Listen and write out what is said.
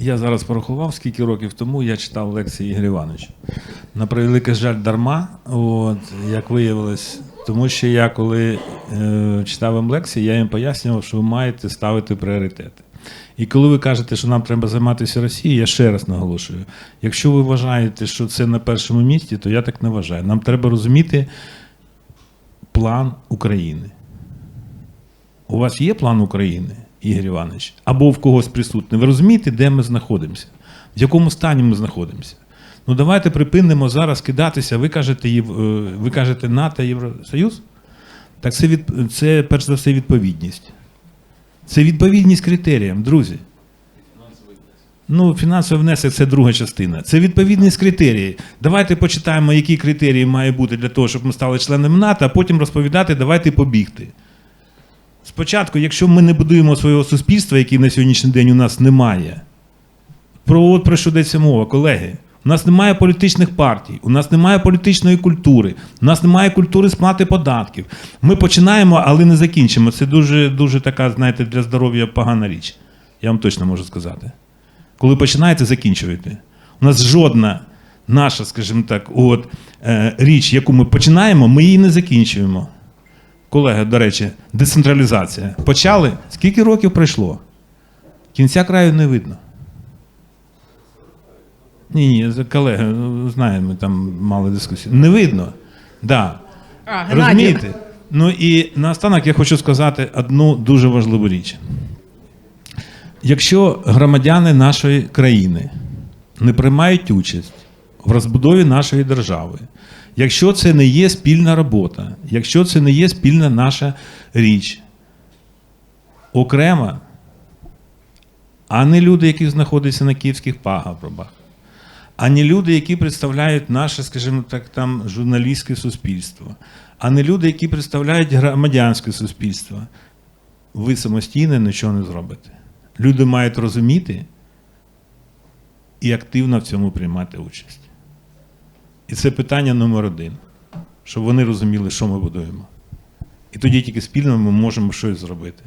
Я зараз порахував, скільки років тому я читав лекції Ігоря Івановича. На превеликий жаль, дарма, от, як виявилось, тому що я коли е, читав вам лекції, я їм пояснював, що ви маєте ставити пріоритети. І коли ви кажете, що нам треба займатися Росією, я ще раз наголошую: якщо ви вважаєте, що це на першому місці, то я так не вважаю. Нам треба розуміти план України. У вас є план України, Ігор Іванович, або в когось присутній. Ви розумієте, де ми знаходимося? В якому стані ми знаходимося? Ну давайте припинимо зараз кидатися. Ви кажете, е, ви кажете НАТО, Євросоюз? Так це, від, це перш за все відповідність. Це відповідність критеріям, друзі. Ну, фінансовий внесок це друга частина. Це відповідність критерії. Давайте почитаємо, які критерії має бути для того, щоб ми стали членами НАТО, а потім розповідати, давайте побігти. Спочатку, якщо ми не будуємо свого суспільства, яке на сьогоднішній день у нас немає, про от про що йдеться мова, колеги. У нас немає політичних партій, у нас немає політичної культури, у нас немає культури сплати податків. Ми починаємо, але не закінчимо. Це дуже, дуже така, знаєте, для здоров'я погана річ. Я вам точно можу сказати. Коли починаєте, закінчуєте. У нас жодна наша, скажімо так, от, е, річ, яку ми починаємо, ми її не закінчуємо. Колеги, до речі, децентралізація. Почали? Скільки років пройшло? Кінця краю не видно. Ні, ні, колеги, знаємо, ми там мали дискусію. Не видно. Да. А, Розумієте? Ну і наостанок я хочу сказати одну дуже важливу річ. Якщо громадяни нашої країни не приймають участь в розбудові нашої держави, якщо це не є спільна робота, якщо це не є спільна наша річ, окремо, а не люди, які знаходяться на київських пагорбах, а не люди, які представляють наше, скажімо так, там журналістське суспільство, а не люди, які представляють громадянське суспільство, ви самостійно нічого не зробите. Люди мають розуміти і активно в цьому приймати участь. І це питання номер один, щоб вони розуміли, що ми будуємо. І тоді тільки спільно ми можемо щось зробити.